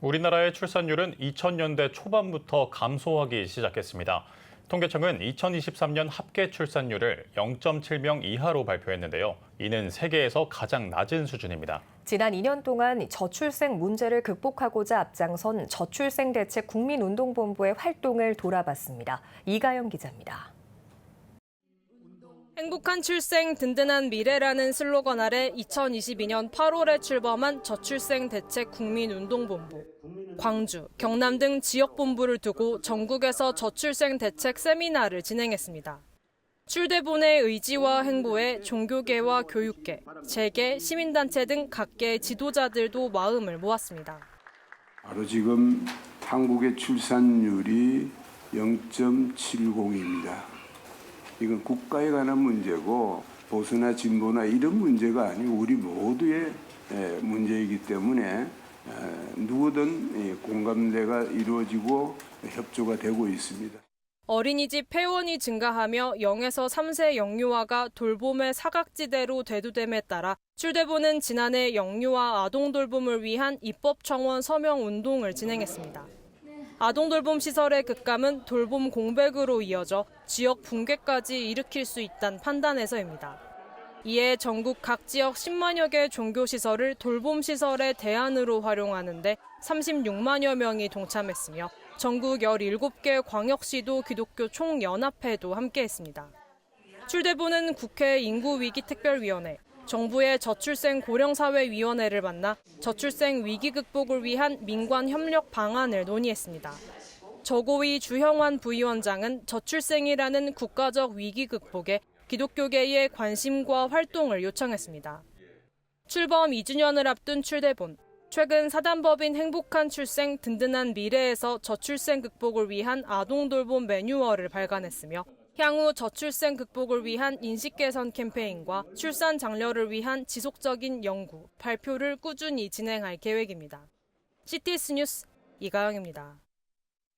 우리나라의 출산율은 2000년대 초반부터 감소하기 시작했습니다. 통계청은 2023년 합계 출산율을 0.7명 이하로 발표했는데요. 이는 세계에서 가장 낮은 수준입니다. 지난 2년 동안 저출생 문제를 극복하고자 앞장선 저출생 대책 국민운동본부의 활동을 돌아봤습니다. 이가영 기자입니다. 행복한 출생, 든든한 미래라는 슬로건 아래 2022년 8월에 출범한 저출생 대책 국민운동본부. 광주, 경남 등 지역 본부를 두고 전국에서 저출생 대책 세미나를 진행했습니다. 출대본의 의지와 행보에 종교계와 교육계, 재계, 시민단체 등 각계의 지도자들도 마음을 모았습니다. 바로 지금 한국의 출산율이 0.70입니다. 이건 국가에 관한 문제고 보수나 진보나 이런 문제가 아니고 우리 모두의 에, 문제이기 때문에 에, 누구든 이 공감대가 이루어지고 협조가 되고 있습니다. 어린이집 폐원이 증가하며 0에서 3세 영유아가 돌봄의 사각지대로 대두됨에 따라 출대부는 지난해 영유아 아동 돌봄을 위한 입법 청원 서명 운동을 진행했습니다. 아동 돌봄 시설의 급감은 돌봄 공백으로 이어져 지역 붕괴까지 일으킬 수 있다는 판단에서입니다. 이에 전국 각 지역 10만여 개 종교 시설을 돌봄 시설의 대안으로 활용하는데 36만여 명이 동참했으며 전국 17개 광역시도 기독교 총연합회도 함께했습니다. 출대부는 국회 인구위기특별위원회, 정부의 저출생 고령사회위원회를 만나 저출생 위기 극복을 위한 민관 협력 방안을 논의했습니다. 저고위 주형환 부위원장은 저출생이라는 국가적 위기 극복에 기독교계의 관심과 활동을 요청했습니다. 출범 2주년을 앞둔 출대본, 최근 사단법인 행복한 출생 든든한 미래에서 저출생 극복을 위한 아동 돌봄 매뉴얼을 발간했으며 향후 저출생 극복을 위한 인식 개선 캠페인과 출산 장려를 위한 지속적인 연구, 발표를 꾸준히 진행할 계획입니다. CTS 뉴스 이가영입니다.